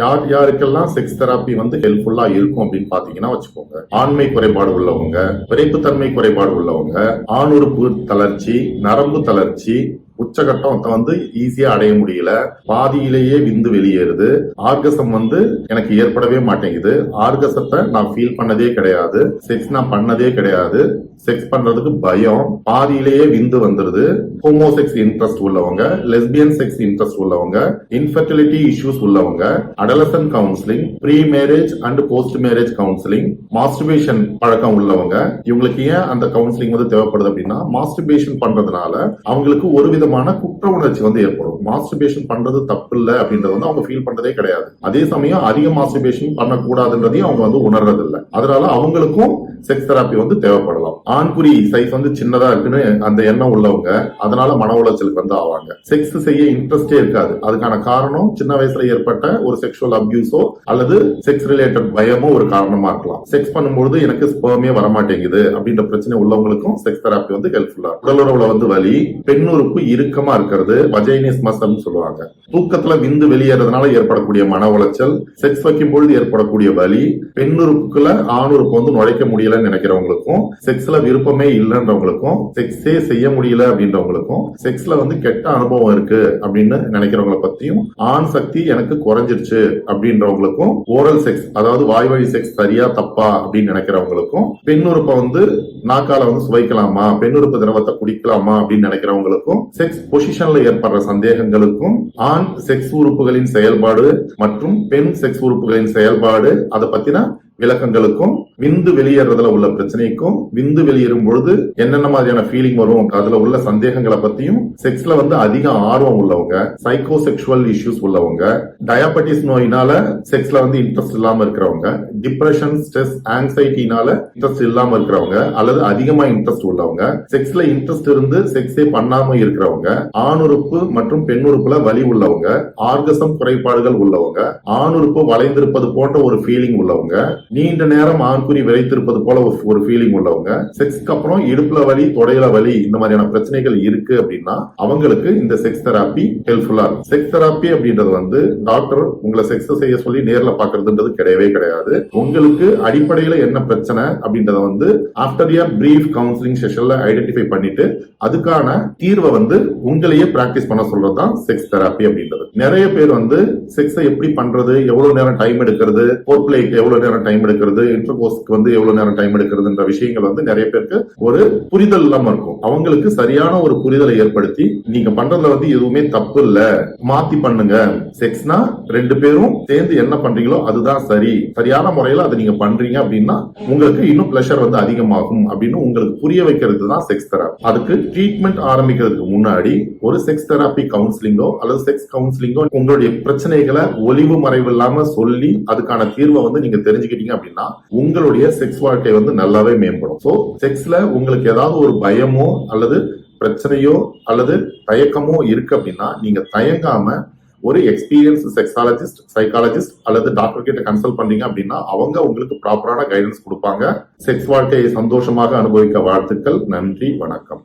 யார் யாருக்கெல்லாம் sex therapy வந்து ஹெல்ப்ஃபுல்லா இருக்கும் அப்படின்னு பாத்தீங்கன்னா வச்சுக்கோங்க. ஆண்மை குறைபாடு உள்ளவங்க விரைப்புத்தன்மை குறைபாடு உள்ளவங்க ஆணுறுப்பு தளர்ச்சி நரம்பு தளர்ச்சி உச்சகட்டம் வந்து ஈஸியா அடைய முடியல. பாதியிலேயே விந்து வெளியேறுது. ஆர்கசம் வந்து எனக்கு ஏற்படவே மாட்டேங்குது. ஆர்கசத்தை நான் ஃபீல் பண்ணதே கிடையாது. செக்ஸ் நான் பண்ணதே கிடையாது. செக்ஸ் பண்றதுக்கு பயம். பாதியிலேயே விந்து வந்துருது. ஹோமோசெக்ஸ் இன்ட்ரெஸ்ட் உள்ளவங்க லெஸ்பியன் செக்ஸ் இன்ட்ரெஸ்ட் உள்ளவங்க இன்ஃபர்டிலிட்டி இஷ்யூஸ் உள்ளவங்க adolescent counselling pre marriage and post marriage counselling masturbation பழக்கம் உள்ளவங்க இவங்களுக்கு ஏன் அந்த கவுன்சிலிங் வந்து தேவைப்படுது அப்படின்னா மாஸ்டிபேஷன் பண்றதுனால அவங்களுக்கு ஒரு விதமான குற்ற உணர்ச்சி வந்து ஏற்படும். மாஸ்டர்பேஷன் பண்றது தப்பு இல்லை அப்படின்றது வந்து அவங்க ஃபீல் பண்றதே கிடையாது. அதே சமயம் அதிக மாஸ்டர்பேஷன் பண்ணக்கூடாதுன்றதையும் அவங்க வந்து உணர்றது இல்லை அதனால அவங்களுக்கும் செக்ஸ் தெராப்பி வந்து தேவைப்படலாம். ஆண்குறி சைஸ் வந்து சின்னதா இருக்குன்னு அந்த எண்ணம் உள்ளவங்க அதனால மன உளைச்சலுக்கு வந்து ஆவாங்க. செக்ஸ் செய்ய இன்ட்ரெஸ்டே இருக்காது. அதுக்கான காரணம் சின்ன வயசுல ஏற்பட்ட ஒரு செக்ஷுவல் அபியூஸோ அல்லது செக்ஸ் ரிலேட்டட் பயமோ ஒரு காரணமா இருக்கலாம். செக்ஸ் பண்ணும்போது எனக்கு ஸ்பெர்மே வரமாட்டேங்குது அப்படின்ற பிரச்சனை உள்ளவங்களுக்கும் செக்ஸ் தெராப்பி வந்து ஹெல்ப்ஃபுல்லா உடலுறவுல வந்து வலி பெண்ணுறுப்பு இறுக்கமா இருக்கிறது வஜைனிஸ் மசல்னு சொல்லுவாங்க. தூக்கத்துல விந்து வெளியேறதுனால ஏற்படக்கூடிய மன உளைச்சல் செக்ஸ் வைக்கும் பொழுது ஏற்படக்கூடிய வலி பெண்ணுறுப்புக்குள்ள ஆணுறுப்பு வந்து நுழைக்க முடியலன்னு நினைக்கிறவங்களுக்கும் செக்ஸ்ல விருப்பமே இல்லைன்றவங்களுக்கும் செக்ஸே செய்ய முடியல அப்படின்றவங்களுக்கும் செக்ஸ்ல வந்து கெட்ட அனுபவம் இருக்கு அப்படின்னு நினைக்கிறவங்கள பத்தியும் ஆண் சக்தி எனக்கு குறைஞ்சிருச்சு அப்படின்றவங்களுக்கும் ஓரல் செக்ஸ் அதாவது வாய் வழி செக்ஸ் சரியா தப்பா அப்படின்னு நினைக்கிறவங்களுக்கும் பெண்ணுறுப்பை வந்து நாக்கால வந்து சுவைக்கலாமா? பெண்ணுறுப்பு திரவத்தை குடிக்கலாமா அப்படின்னு நினைக்கிறவங்களுக்கும் செக்ஸ் பொசிஷன்ல ஏற்படுற சந்தேகங்களுக்கும் ஆண் செக்ஸ் உறுப்புகளின் செயல்பாடு மற்றும் பெண் செக்ஸ் உறுப்புகளின் செயல்பாடு அதை பத்தின விளக்கங்களுக்கும் விந்து வெளியேறதுல உள்ள பிரச்சனைக்கும் விந்து வெளியேறும் பொழுது என்னென்ன மாதிரியான ஃபீலிங் வரும்? அதுல உள்ள சந்தேகங்களை பத்தியும் செக்ஸ்ல வந்து அதிக ஆர்வம் உள்ளவங்க சைக்கோ செக்ஷுவல் இஷ்யூஸ் உள்ளவங்க டயபெட்டிஸ் நோயினால செக்ஸ்ல வந்து இன்ட்ரெஸ்ட் இல்லாம இருக்கிறவங்க டிப்ரெஷன் ஸ்ட்ரெஸ் ஆங்ஸைட்டினால இன்ட்ரெஸ்ட் இல்லாம இருக்கிறவங்க அல்லது அதிகமா இன்ட்ரெஸ்ட் உள்ளவங்க செக்ஸ்ல இன்ட்ரெஸ்ட் இருந்து செக்ஸே பண்ணாம இருக்கிறவங்க ஆணுறுப்பு மற்றும் பெண்ணுறுப்புல வலி உள்ளவங்க ஆர்கசம் குறைபாடுகள் உள்ளவங்க ஆணுறுப்பு வளைந்திருப்பது போன்ற ஒரு ஃபீலிங் உள்ளவங்க நீண்ட நேரம் ஆண் ஆண்குறி விளைத்திருப்பது போல ஒரு- ஃபீலிங் உள்ளவங்க. செக்ஸ்க்கு அப்புறம் இடுப்புல வலி தொடையில வலி இந்த மாதிரியான பிரச்சனைகள் இருக்கு அப்படின்னா அவங்களுக்கு இந்த செக்ஸ் தெராப்பி ஹெல்ப்ஃபுல்லா இருக்கும். செக்ஸ் தெராப்பி அப்படின்றது வந்து டாக்டர் உங்களை செக்ஸ் செய்ய சொல்லி நேர்ல பாக்குறதுன்றது கிடையவே கிடையாது. உங்களுக்கு அடிப்படையில என்ன பிரச்சனை அப்படின்றத வந்து ஆஃப்டர் இயர் பிரீஃப் கவுன்சிலிங் செஷன்ல ஐடென்டிஃபை பண்ணிட்டு அதுக்கான தீர்வை வந்து உங்களையே பிராக்டிஸ் பண்ண சொல்றது தான் செக்ஸ் தெராப்பி அப்படின்றது. நிறைய பேர் வந்து செக்ஸை எப்படி பண்றது எவ்வளவு நேரம் டைம் எடுக்கிறது போர் பிளேக்கு எவ்வளவு நேரம் டைம் எடுக்கிறது இன்டர்கோஸ்க்கு வந்து எவ்வளவு நேரம் டைம் எடுக்கிறதுன்ற விஷயங்கள் வந்து நிறைய பேருக்கு ஒரு புரிதல் இல்லாம இருக்கும். அவங்களுக்கு சரியான ஒரு புரிதலை ஏற்படுத்தி நீங்க பண்றதுல வந்து எதுவுமே தப்பு இல்ல. மாத்தி பண்ணுங்க. செக்ஸ்னா ரெண்டு பேரும் சேர்ந்து என்ன பண்றீங்களோ அதுதான் சரி. சரியான முறையில அதை நீங்க பண்றீங்க அப்படின்னா உங்களுக்கு இன்னும் பிளஷர் வந்து அதிகமாகும் அப்படின்னு உங்களுக்கு புரிய வைக்கிறது தான் செக்ஸ் தெராப்பி அதுக்கு ட்ரீட்மெண்ட் ஆரம்பிக்கிறதுக்கு முன்னாடி ஒரு செக்ஸ் தெராப்பி கவுன்சிலிங்கோ அல்லது செக்ஸ் கவுன்சிலிங்கோ உங்களுடைய பிரச்சனைகளை ஒளிவு மறைவு இல்லாம சொல்லி அதுக்கான தீர்வை வந்து நீங்க தெரிஞ்சுக்கிட்டீங்க அப்படின்னா உங்களுடைய செக்ஸ் வாழ்க்கை வந்து நல்லாவே மேம்படும். சோ செக்ஸ்ல உங்களுக்கு ஏதாவது ஒரு பயமோ அல்லது பிரச்சனையோ அல்லது தயக்கமோ இருக்கு அப்படின்னா நீங்க தயங்காம ஒரு எக்ஸ்பீரியன்ஸ் செக்ஸாலஜிஸ்ட் சைக்காலஜிஸ்ட் அல்லது டாக்டர் கிட்ட கன்சல்ட் பண்ணீங்க அப்படின்னா அவங்க உங்களுக்கு ப்ராப்பரான கைடன்ஸ் கொடுப்பாங்க. செக்ஸ் வாழ்க்கையை சந்தோஷமாக அனுபவிக்க வாழ்த்துக்கள். நன்றி வணக்கம்.